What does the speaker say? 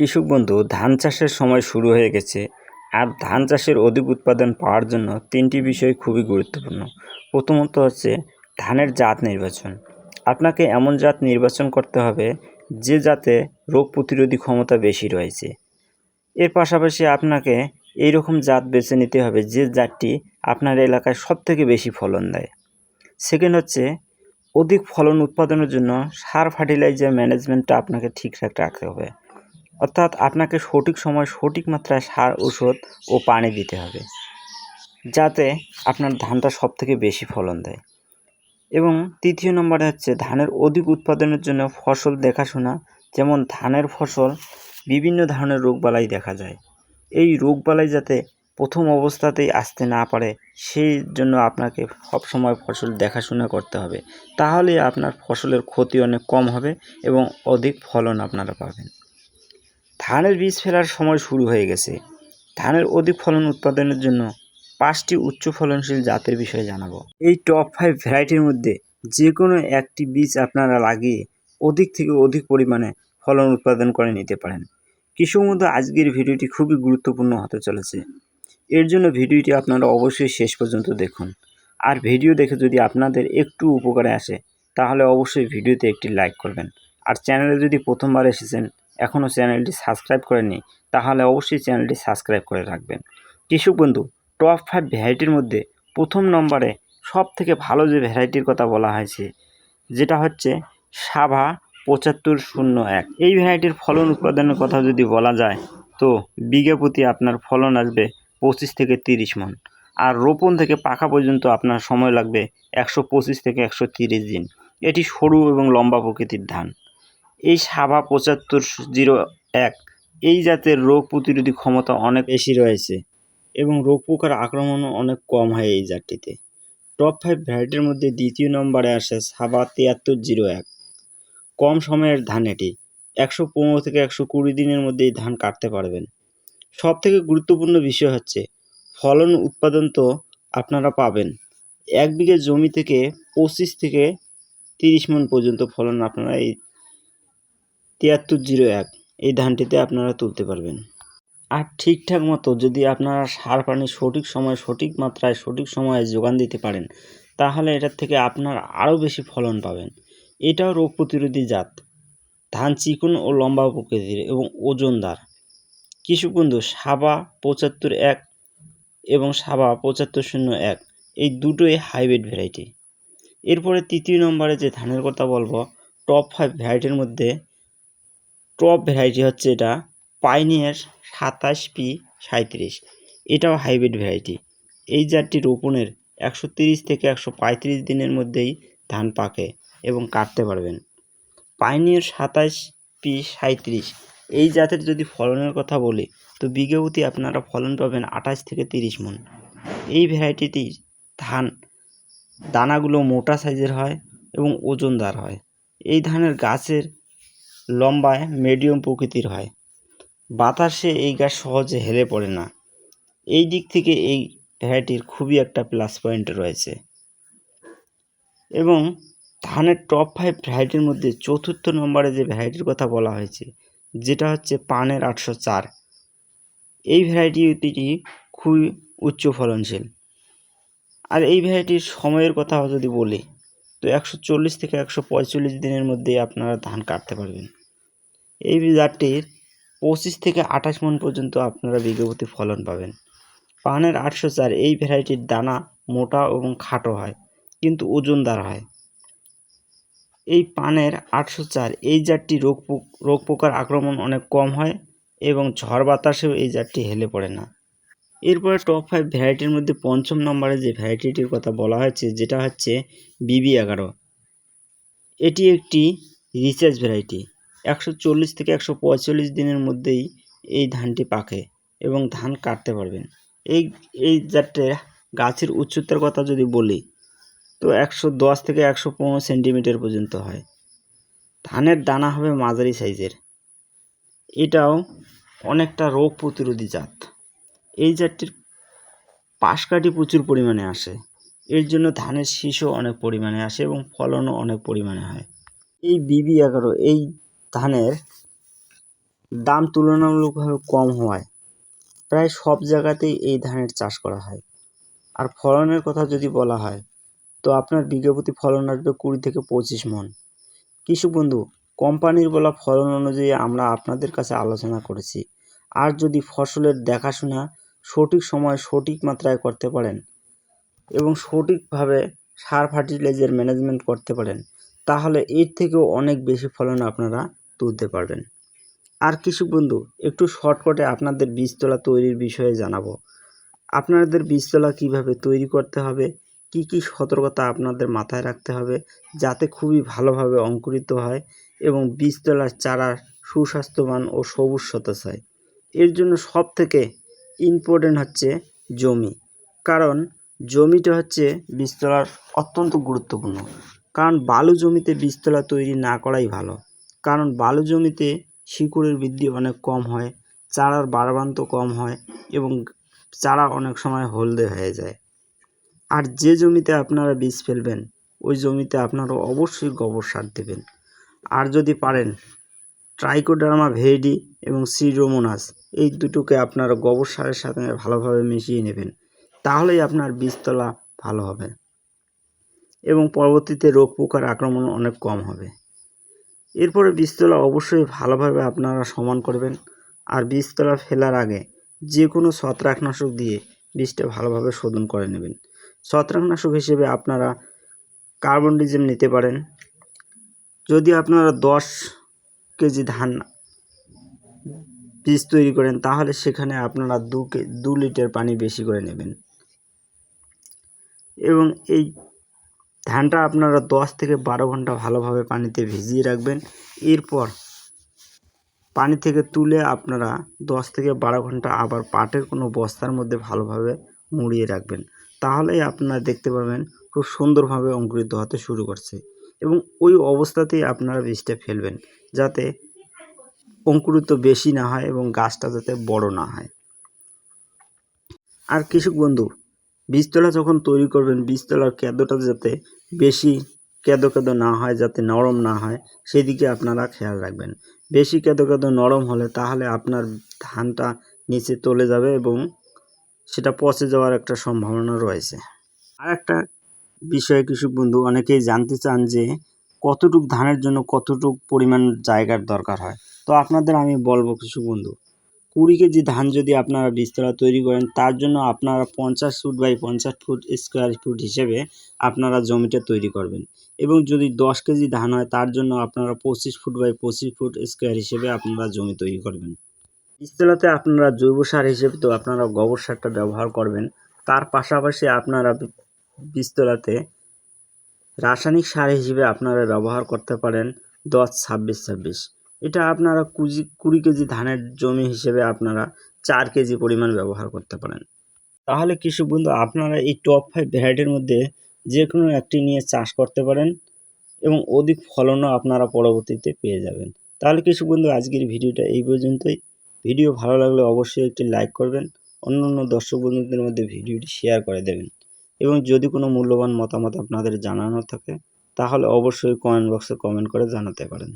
কৃষক বন্ধু, ধান চাষের সময় শুরু হয়ে গেছে আর ধান চাষের অধিক উৎপাদন পাওয়ার জন্য তিনটি বিষয় খুবই গুরুত্বপূর্ণ। প্রথমত হচ্ছে ধানের জাত নির্বাচন। আপনাকে এমন জাত নির্বাচন করতে হবে যে জাতে রোগ প্রতিরোধী ক্ষমতা বেশি রয়েছে। এর পাশাপাশি আপনাকে এই রকম জাত বেছে নিতে হবে যে জাতটি আপনার এলাকায় সবথেকে বেশি ফলন দেয়। সেকেন্ড হচ্ছে অধিক ফলন উৎপাদনের জন্য সার ফার্টিলাইজার ম্যানেজমেন্টটা আপনাকে ঠিকঠাক রাখতে হবে। অর্থাৎ আপনাকে সঠিক সময় সঠিক মাত্রায় সার, ওষুধ ও পানি দিতে হবে, যাতে আপনার ধানটা সব থেকে বেশি ফলন দেয়। এবং তৃতীয় নম্বরে হচ্ছে ধানের অধিক উৎপাদনের জন্য ফসল দেখাশোনা, যেমন ধানের ফসল বিভিন্ন ধরনের রোগবালাই দেখা যায়। এই রোগবালাই যাতে প্রথম অবস্থাতেই আসতে না পারে, সেই জন্য আপনাকে সবসময় ফসল দেখাশোনা করতে হবে। তাহলে আপনার ফসলের ক্ষতি অনেক কম হবে এবং অধিক ফলন আপনারা পাবেন। ধানের বীজ ফেলার সময় শুরু হয়ে গেছে। ধানের অধিক ফলন উৎপাদনের জন্য পাঁচটি উচ্চ ফলনশীল জাতের বিষয়ে জানাব। এই টপ ফাইভ ভ্যারাইটির মধ্যে যে কোনো একটি বীজ আপনারা লাগিয়ে অধিক থেকে অধিক পরিমাণে ফলন উৎপাদন করে নিতে পারেন। কৃষক মধ্যে আজকের ভিডিওটি খুবই গুরুত্বপূর্ণ হতে চলেছে। এর জন্য ভিডিওটি আপনারা অবশ্যই শেষ পর্যন্ত দেখুন। আর ভিডিও দেখে যদি আপনাদের একটু উপকারে আসে, তাহলে অবশ্যই ভিডিওতে একটি লাইক করবেন। আর চ্যানেলে যদি প্রথমবার এসেছেন এখনও চ্যানেলটি সাবস্ক্রাইব করেননি, তাহলে অবশ্যই চ্যানেলটি সাবস্ক্রাইব করে রাখবেন। কৃষক বন্ধু, টপ ফাইভ ভ্যারাইটির মধ্যে প্রথম নম্বরে সব থেকে ভালো যে ভ্যারাইটির কথা বলা হয়েছে, যেটা হচ্ছে সাভা পঁচাত্তর শূন্য এক। এই ভ্যারাইটির ফলন উৎপাদনের কথা যদি বলা যায়, তো বিঘা প্রতি আপনার ফলন আসবে পঁচিশ থেকে তিরিশ মন। আর রোপণ থেকে পাকা পর্যন্ত আপনার সময় লাগবে একশো পঁচিশ থেকে একশো তিরিশ দিন। এটি সরু এবং লম্বা প্রকৃতির ধান। এই সাভা পঁচাত্তর জিরো এক। এই জাতের রোগ প্রতিরোধী ক্ষমতা অনেক বেশি রয়েছে এবং রোগ পোকার আক্রমণও অনেক কম হয় এই জাতটিতে। টপ ফাইভ ভ্যারাইটির মধ্যে দ্বিতীয় নম্বরে আসে সাবা তিয়াত্তর জিরো এক। কম সময়ের ধান এটি। একশো পনেরো থেকে একশো কুড়ি দিনের মধ্যেই ধান কাটতে পারবেন। সব থেকে গুরুত্বপূর্ণ বিষয় হচ্ছে, ফলন উৎপাদন তো আপনারা পাবেন। এক বিঘে জমি থেকে পঁচিশ থেকে তিরিশ মন পর্যন্ত ফলন আপনারা এই তিয়াত্তর জিরো এক। এই ধানটিতে আপনারা তুলতে পারবেন। আর ঠিকঠাক মতো যদি আপনারা সার পানি সঠিক সময়, সঠিক মাত্রায়, সঠিক সময়ে যোগান দিতে পারেন, তাহলে এটার থেকে আপনার আরও বেশি ফলন পাবেন। এটাও রোগ প্রতিরোধী জাত। ধান চিকন ও লম্বা প্রকৃতির এবং ওজনদার কৃষক বন্ধু সাবা পঁচাত্তর এক এবং সাবা পঁচাত্তর শূন্য এক, এই দুটোই হাইব্রিড ভ্যারাইটি। এরপরে তৃতীয় নম্বরে যে ধানের কথা বলব টপ ফাইভ ভ্যারাইটির মধ্যে টপ ভ্যারাইটি হচ্ছে এটা পাইনিয়ার সাতাশ পি সাঁত্রিশ এটাও হাইব্রিড ভ্যারাইটি এই জাতটি রোপণের একশো থেকে একশো পঁয়ত্রিশ দিনের মধ্যেই ধান পাকে এবং কাটতে পারবেন। পাইনিয়ার সাতাশ পি সাঁত্রিশ এই জাতের যদি ফলনের কথা বলি, তো বিঘাপতি আপনারা ফলন পাবেন আঠাশ থেকে তিরিশ মন। এই ভ্যারাইটিটি ধান, দানাগুলো মোটা সাইজের হয় এবং ওজনদার হয়। এই ধানের গাছের লম্বায় মিডিয়াম প্রকৃতির হয়। বাতাসে এই গাছ সহজে হেলে পড়ে না। এই দিক থেকে এই ভ্যারাইটির খুবই একটা প্লাস পয়েন্ট রয়েছে। এবং ধানের টপ ফাইভ ভ্যারাইটির মধ্যে চতুর্থ নম্বরে যে ভ্যারাইটির কথা বলা হয়েছে, যেটা হচ্ছে পানের আটশো চার। এই ভ্যারাইটিটি খুবই উচ্চ ফলনশীল। আর এই ভ্যারাইটির সময়ের কথা যদি বলি, তো একশো চল্লিশ থেকে একশো পঁয়তাল্লিশ দিনের মধ্যে আপনারা ধান কাটতে পারবেন। এই জাতটির পঁচিশ থেকে আঠাশ মন পর্যন্ত আপনারা বিঘাপতি ফলন পাবেন। পানের আটশো চার, এই ভ্যারাইটির দানা মোটা এবং খাটো হয়, কিন্তু ওজনদার হয়। এই পানের আটশো চার, এই জাতটি রোগ রোগ পোকার আক্রমণ অনেক কম হয় এবং ঝড় বাতাসেও এই জাতটি হেলে পড়ে না। এরপরে টপ ফাইভ ভ্যারাইটির মধ্যে পঞ্চম নম্বরে যে ভ্যারাইটিটির কথা বলা হয়েছে, যেটা হচ্ছে বিবি এগারো। এটি একটি রিচার্জ ভ্যারাইটি। একশো চল্লিশ থেকে একশো পঁয়তাল্লিশ দিনের মধ্যেই এই ধানটি পাকে এবং ধান কাটতে পারবেন। এই এই জাতের গাছের উচ্চতার কথা যদি বলি, তো একশো দশ থেকে একশো পনেরো সেন্টিমিটার পর্যন্ত হয়। ধানের দানা হবে মাঝারি সাইজের। এটাও অনেকটা রোগ প্রতিরোধী জাত। এই জাতটির পাশকাঠি প্রচুর পরিমাণে আসে। এর জন্য ধানের শীষও অনেক পরিমাণে আসে এবং ফলনও অনেক পরিমাণে হয়। এই বিবি এগারো, এই ধানের দাম তুলনামূলকভাবে কম হওয়ায় প্রায় সব জায়গাতেই এই ধানের চাষ করা হয়। আর ফলনের কথা যদি বলা হয়, তো আপনার বিঘা প্রতি ফলন আসবে কুড়ি থেকে পঁচিশ মন। কৃষক বন্ধু, কোম্পানির বলা ফলন অনুযায়ী আমরা আপনাদের কাছে আলোচনা করেছি। আর যদি ফসলের দেখাশোনা সঠিক সময় সঠিক মাত্রায় করতে পারেন এবং সঠিকভাবে সার ফার্টিলাইজার ম্যানেজমেন্ট করতে পারেন, তাহলে এর থেকেও অনেক বেশি ফলন আপনারা তুলতে পারবেন। আর কৃষক বন্ধু, একটু শর্টকাটে আপনাদের বীজতলা তৈরির বিষয়ে জানাব। আপনাদের বীজতলা কীভাবে তৈরি করতে হবে? কি কি সতর্কতা আপনাদের মাথায় রাখতে হবে? যাতে খুবই ভালোভাবে অঙ্কুরিত হয় এবং বীজতলার চারা সুস্বাস্থ্যবান ও সবুজ সতেজ হয়। এর জন্য সব থেকে ইম্পর্টেন্ট হচ্ছে জমি। কারণ জমিটা হচ্ছে বীজতলার অত্যন্ত গুরুত্বপূর্ণ। কারণ বালু জমিতে বীজতলা তৈরি না করাই ভালো। কারণ বালু জমিতে শিকড়ের বৃদ্ধি অনেক কম হয়, চারার বাড়বান্ত কম হয় এবং চারা অনেক সময় হলদে হয়ে যায়। আর যে জমিতে আপনারা বীজ ফেলবেন, ওই জমিতে আপনারা অবশ্যই গোবর সার দেবেন। আর যদি পারেন ট্রাইকোডার্মা ভেইডি এবং সিড্রোমোনাস এই দুটোকে আপনারা গোবর সারের সাথে ভালোভাবে মিশিয়ে নেবেন, তাহলেই আপনার বীজতলা ভালো হবে এবং পরবর্তীতে রোগ পোকার আক্রমণ অনেক কম হবে। এরপরে বীজতলা অবশ্যই ভালোভাবে আপনারা সমান করবেন। আর বীজতলা ফেলার আগে যে কোনো ছত্রাকনাশক দিয়ে বীজটা ভালোভাবে শোধন করে নেবেন। ছত্রাকনাশক হিসেবে আপনারা কার্বন ডিজেম নিতে পারেন। যদি আপনারা দশ কেজি ধান বীজ তৈরি করেন, তাহলে সেখানে আপনারা দু কে, দু লিটার পানি বেশি করে নেবেন। এবং এই ধানটা আপনারা দশ থেকে বারো ঘণ্টা ভালোভাবে পানিতে ভিজিয়ে রাখবেন। এরপর পানি থেকে তুলে আপনারা দশ থেকে বারো ঘণ্টা আবার পাটের কোনো বস্তার মধ্যে ভালোভাবে মুড়িয়ে রাখবেন। তাহলেই আপনারা দেখতে পাবেন খুব সুন্দরভাবে অঙ্কুরিত হতে শুরু করছে এবং ওই অবস্থাতেই আপনারা বীজটা ফেলবেন যাতে অঙ্কুরিত বেশি না হয় এবং গাছটা যাতে বড় না হয়। আর কৃষক বন্ধু বীজতলা যখন তৈরি করবেন বীজতলার কেঁদোটা যাতে বেশি কেঁদো কেঁদো না হয়, যাতে নরম না হয়, সেদিকে আপনারা খেয়াল রাখবেন। বেশি কেঁদো কেঁদো নরম হলে তাহলে আপনার ধানটা নিচে তলে যাবে এবং সেটা পচে যাওয়ার একটা সম্ভাবনা রয়েছে। আর একটা বিষয়ে, কৃষক বন্ধু, অনেকেই জানতে চান যে কতটুক ধানের জন্য কতটুক পরিমাণ জায়গার দরকার হয়। তো আপনাদের আমি বলব, কৃষক বন্ধু কুড়ি কেজি ধান যদি আপনারা বীজতলা তৈরি করেন, তার জন্য আপনারা পঞ্চাশ ফুট বাই পঞ্চাশ ফুট স্কোয়ার ফুট হিসেবে আপনারা জমিটা তৈরি করবেন। এবং যদি দশ কেজি ধান হয়, তার জন্য আপনারা পঁচিশ ফুট বাই পঁচিশ ফুট স্কোয়ার হিসেবে আপনারা জমি তৈরি করবেন। বীজতলাতে আপনারা জৈব সার হিসেবে তো আপনারা গোবর সারটা ব্যবহার করবেন। তার পাশাপাশি আপনারা বীজতলাতে রাসায়নিক সার হিসেবে আপনারা ব্যবহার করতে পারেন দশ ছাব্বিশ ছাব্বিশ। এটা আপনারা কুজি, কুড়ি কেজি ধানের জমি হিসেবে আপনারা চার কেজি পরিমাণ ব্যবহার করতে পারেন। তাহলে কৃষক বন্ধু, আপনারা এই টপ ফাইভ ভ্যারাইটির মধ্যে যে কোনো একটি নিয়ে চাষ করতে পারেন এবং অধিক ফলনও আপনারা পরবর্তীতে পেয়ে যাবেন। তাহলে কৃষক বন্ধু, আজকের ভিডিওটা এই পর্যন্তই। ভিডিও ভালো লাগলে অবশ্যই একটি লাইক করবেন, অন্য অন্য দর্শক বন্ধুদের মধ্যে ভিডিওটি শেয়ার করে দেবেন এবং যদি কোনো মূল্যবান মতামত আপনাদের জানানো থাকে, তাহলে অবশ্যই কমেন্ট বক্সে কমেন্ট করে জানাতে পারেন।